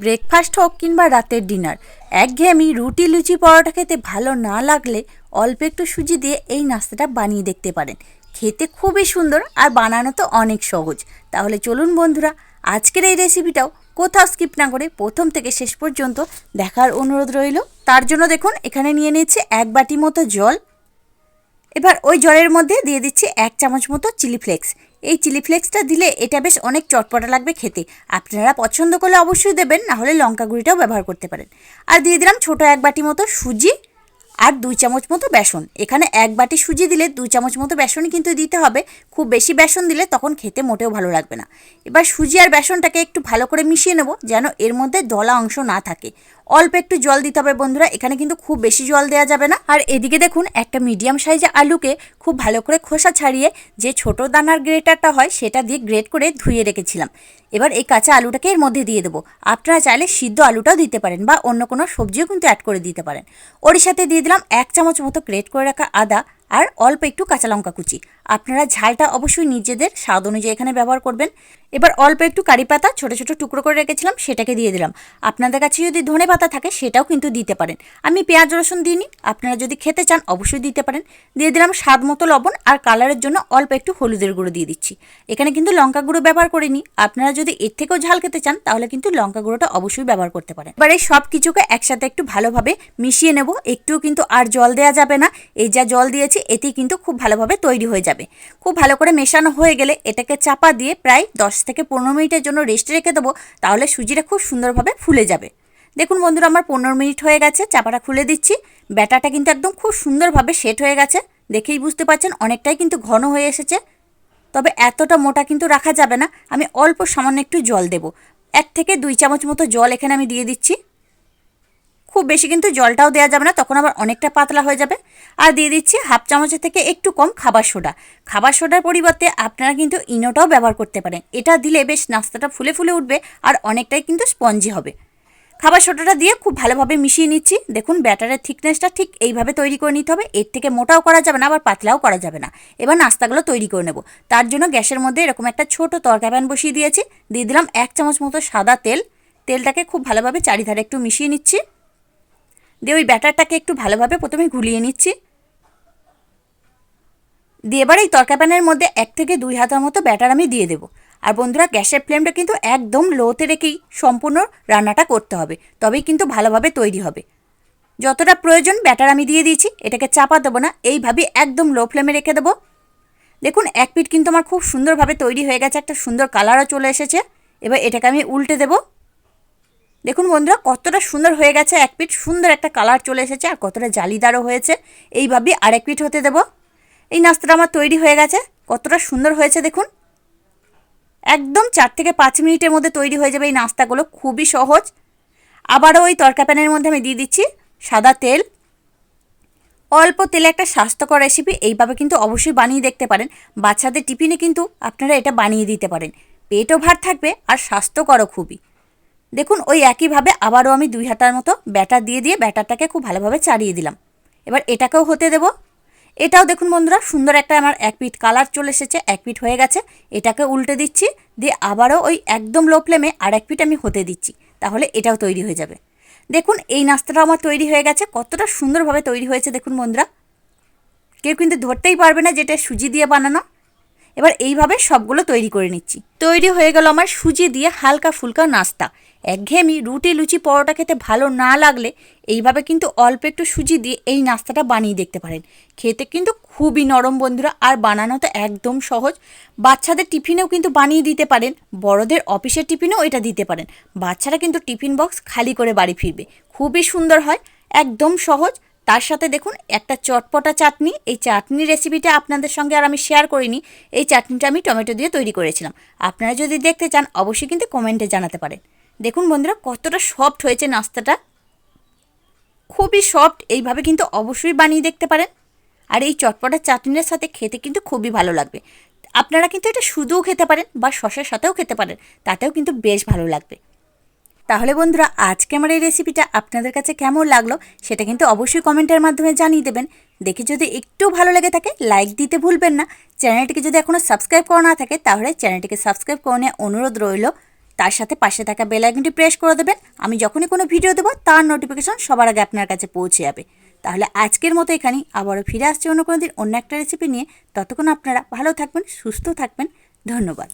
Breakfast হোক কিংবা রাতের ডিনার, একঘেয়েমি রুটি লুচি পরোটা খেতে ভালো না লাগলে অল্প একটু সুজি দিয়ে এই নাস্তাটা বানিয়ে দেখতে পারেন। খেতে খুবই সুন্দর আর বানানো তো অনেক সহজ। তাহলে চলুন বন্ধুরা, আজকের এই রেসিপিটাও কোথাও স্কিপ না করে প্রথম থেকে শেষ পর্যন্ত দেখার অনুরোধ রইল। তার জন্য দেখুন, এখানে নিয়ে নিচ্ছে এক বাটি মতো জল। এবার ওই জলের মধ্যে দিয়ে দিচ্ছি এক চামচ মতো চিলি ফ্লেক্স। এই চিলি ফ্লেক্সটা দিলে এটা বেশ অনেক চটপটা লাগবে খেতে। আপনারা পছন্দ করলে অবশ্যই দেবেন, না হলে লঙ্কা গুঁড়িটাও ব্যবহার করতে পারেন। আর দিয়ে দিলাম ছোট এক বাটি মতো সুজি আর দুই চামচ মতো বেসন। এখানে এক বাটি সুজি দিলে দুই চামচ মতো বেসন কিন্তু দিতে হবে। খুব বেশি বেসন দিলে তখন খেতে মোটেও ভালো লাগবে না। এবার সুজি আর বেসনটাকে একটু ভালো করে মিশিয়ে নেব যেন এর মধ্যে দলা অংশ না থাকে। অল্প একটু জল দিতে হবে বন্ধুরা, এখানে কিন্তু খুব বেশি জল দেওয়া যাবে না। আর এদিকে দেখুন, একটা মিডিয়াম সাইজে আলুকে খুব ভালো করে খোসা ছাড়িয়ে যে ছোট দানার গ্রেটারটা হয় সেটা দিয়ে গ্রেট করে ধুয়ে রেখেছিলাম। এবার এই কাঁচা আলুটাকে এর মধ্যে দিয়ে দেবো। আপনারা চাইলে সিদ্ধ আলুটাও দিতে পারেন বা অন্য কোনো সবজিও কিন্তু অ্যাড করে দিতে পারেন। ওর সাথে দিয়ে দিলাম এক চামচ মতো গ্রেট করে রাখা আদা আর অল্প একটু কাঁচা লঙ্কা কুচি। আপনারা ঝালটা অবশ্যই নিজেদের স্বাদ অনুযায়ী এখানে ব্যবহার করবেন। এবার অল্প একটু কারি পাতা, ছোটো ছোটো টুকরো করে রেখেছিলাম, সেটাকে দিয়ে দিলাম। আপনাদের কাছে যদি ধনে পাতা থাকে, সেটাও কিন্তু দিতে পারেন। আমি পেঁয়াজ, রসুন দিইনি, আপনারা যদি খেতে চান, অবশ্যই দিতে পারেন। দিয়ে দিলাম স্বাদ মতো লবণ আর কালারের জন্য অল্প একটু হলুদের গুঁড়ো দিয়ে দিচ্ছি। এখানে কিন্তু লঙ্কা গুঁড়ো ব্যবহার করিনি। আপনারা যদি এর থেকেও ঝাল খেতে চান, তাহলে কিন্তু লঙ্কা গুঁড়োটা অবশ্যই ব্যবহার করতে পারেন। এবার এই সব কিছুকে একসাথে একটু ভালোভাবে মিশিয়ে নেব। একটুও কিন্তু আর জল দেওয়া যাবে না। এই যা জল দিয়েছি এতেই কিন্তু খুব ভালোভাবে তৈরি হয়ে যাবে। খুব ভালো করে মেশানো হয়ে গেলে এটাকে চাপা দিয়ে প্রায় দশ থেকে পনেরো মিনিটের জন্য রেস্টে রেখে দেবো, তাহলে সুজিটা খুব সুন্দরভাবে ফুলে যাবে। দেখুন বন্ধুরা, আমার পনেরো মিনিট হয়ে গেছে, চাপাটা খুলে দিচ্ছি। ব্যাটাটা কিন্তু একদম খুব সুন্দরভাবে সেট হয়ে গেছে। দেখেই বুঝতে পারছেন, অনেকটাই কিন্তু ঘন হয়ে এসেছে। তবে এতটা মোটা কিন্তু রাখা যাবে না। আমি অল্প সামান্য একটু জল দেব। এক থেকে দুই চামচ মতো জল এখানে আমি দিয়ে দিচ্ছি। খুব বেশি কিন্তু জলটাও দেওয়া যাবে না, তখন আবার অনেকটা পাতলা হয়ে যাবে। আর দিয়ে দিচ্ছি হাফ চামচের থেকে একটু কম খাবার সোডা। খাবার সোডার পরিবর্তে আপনারা কিন্তু ইনোটাও ব্যবহার করতে পারেন। এটা দিলে বেশ নাস্তাটা ফুলে ফুলে উঠবে আর অনেকটাই কিন্তু স্পঞ্জি হবে। খাবার সোডাটা দিয়ে খুব ভালোভাবে মিশিয়ে নিচ্ছি। দেখুন, ব্যাটারের থিকনেসটা ঠিক এইভাবে তৈরি করে নিতে হবে। এর থেকে মোটাও করা যাবে না, আবার পাতলাও করা যাবে না। এবার নাস্তাগুলো তৈরি করে নেব। তার জন্য গ্যাসের মধ্যে এরকম একটা ছোট তরকা প্যান বসিয়ে দিয়েছি। দিয়ে দিলাম এক চামচ মতো সাদা তেল। তেলটাকে খুব ভালোভাবে চারিধারে একটু মিশিয়ে নিচ্ছি। দিয়ে ওই ব্যাটারটাকে একটু ভালোভাবে প্রথমে গুলিয়ে নিচ্ছি। দিয়ে এবার এই তরকা প্যানের মধ্যে এক থেকে দুই হাতার মতো ব্যাটার আমি দিয়ে দেবো। আর বন্ধুরা, গ্যাসের ফ্লেমটা কিন্তু একদম লোতে রেখেই সম্পূর্ণ রান্নাটা করতে হবে, তবেই কিন্তু ভালোভাবে তৈরি হবে। যতটা প্রয়োজন ব্যাটার আমি দিয়ে দিয়েছি, এটাকে চাপা দেবো না, এইভাবে একদম লো ফ্লেমে রেখে দেবো। দেখুন, এক পিঠ কিন্তু আমার খুব সুন্দরভাবে তৈরি হয়ে গেছে, একটা সুন্দর কালারও চলে এসেছে। এবার এটাকে আমি উল্টে দেবো। দেখুন বন্ধুরা, কতটা সুন্দর হয়ে গেছে। এক পিঠ সুন্দর একটা কালার চলে এসেছে আর কতটা জালিদারও হয়েছে। এইভাবেই আরেক পিঠ হতে দেব। এই নাস্তাটা আমার তৈরি হয়ে গেছে। কতটা সুন্দর হয়েছে দেখুন। একদম চার থেকে পাঁচ মিনিটের মধ্যে তৈরি হয়ে যাবে এই নাস্তাগুলো। খুবই সহজ। আবারও ওই তরকা প্যানের মধ্যে আমি দিয়ে দিচ্ছি সাদা তেল। অল্প তেলে একটা স্বাস্থ্যকর রেসিপি এইভাবে কিন্তু অবশ্যই বানিয়ে দেখতে পারেন। বাচ্চাদের টিফিনে কিন্তু আপনারা এটা বানিয়ে দিতে পারেন। পেটও ভার থাকবে আর স্বাস্থ্যকরও খুবই। দেখুন, ওই একইভাবে আবারও আমি দুই হাতার মতো ব্যাটার দিয়ে দিয়ে ব্যাটারটাকে খুব ভালোভাবে চাড়িয়ে দিলাম। এবার এটাকেও হতে দেব। এটাও দেখুন বন্ধুরা, সুন্দর একটা আমার এক পিঠ কালার চলে এসেছে এক পিঠ হয়ে গেছে। এটাকে উল্টে দিচ্ছি, দিয়ে আবারও ওই একদম লো ফ্লেমে আর এক পিঠ আমি হতে দিচ্ছি, তাহলে এটাও তৈরি হয়ে যাবে। দেখুন, এই নাস্তাটা আমার তৈরি হয়ে গেছে, কতটা সুন্দরভাবে তৈরি হয়েছে দেখুন বন্ধুরা। কেউ কিন্তু ধরতেই পারবে না যেটা সুজি দিয়ে বানানো। এবার এইভাবে সবগুলো তৈরি করে নিচ্ছি। তৈরি হয়ে গেল আমার সুজি দিয়ে হালকা ফুলকা নাস্তা। একঘেয়েমি রুটি লুচি পরোটা খেতে ভালো না লাগলে এইভাবে কিন্তু অল্প একটু সুজি দিয়ে এই নাস্তাটা বানিয়ে দেখতে পারেন। খেতে কিন্তু খুবই নরম বন্ধুরা, আর বানানো তো একদম সহজ। বাচ্চাদের টিফিনেও কিন্তু বানিয়ে দিতে পারেন, বড়দের অফিসের টিফিনেও এটা দিতে পারেন। বাচ্চারা কিন্তু টিফিন বক্স খালি করে বাড়ি ফিরবে। খুবই সুন্দর হয়, একদম সহজ। তার সাথে দেখুন, একটা চটপটা চাটনি। এই চাটনি রেসিপিটা আপনাদের সঙ্গে আর আমি শেয়ার করিনি। এই চাটনিটা আমি টমেটো দিয়ে তৈরি করেছিলাম। আপনারা যদি দেখতে চান, অবশ্যই কিন্তু কমেন্টে জানাতে পারেন। দেখুন বন্ধুরা, কতটা সফট হয়েছে নাস্তাটা। খুবই সফট এইভাবে কিন্তু অবশ্যই বানিয়ে দেখতে পারেন। আর এই চটপটা চাটনির সাথে খেতে কিন্তু খুবই ভালো লাগবে। আপনারা কিন্তু এটা শুধুও খেতে পারেন বা শসের সাথেও খেতে পারেন। তাতেও কিন্তু বেশ ভালো লাগবে। তাহলে বন্ধুরা, আজকে আমার এই রেসিপিটা আপনাদের কাছে কেমন লাগল সেটা কিন্তু অবশ্যই কমেন্টের মাধ্যমে জানিয়ে দেবেন। দেখে যদি একটু ভালো লেগে থাকে লাইক দিতে ভুলবেন না। চ্যানেলটিকে যদি এখনও সাবস্ক্রাইব করা না থাকে, তাহলে চ্যানেলটিকে সাবস্ক্রাইব করে নেওয়া অনুরোধ রইল। তার সাথে পাশে থাকা বেল আইকনটি প্রেস করে দেবেন। আমি যখনই কোনো ভিডিও দেবো, তার নোটিফিকেশন সবার আগে আপনার কাছে পৌঁছে যাবে। তাহলে আজকের মতো এখানেই, আবারও ফিরে আসছে অন্য কোনো দিন অন্য একটা রেসিপি নিয়ে। ততক্ষণ আপনারা ভালো থাকবেন, সুস্থ থাকবেন। ধন্যবাদ।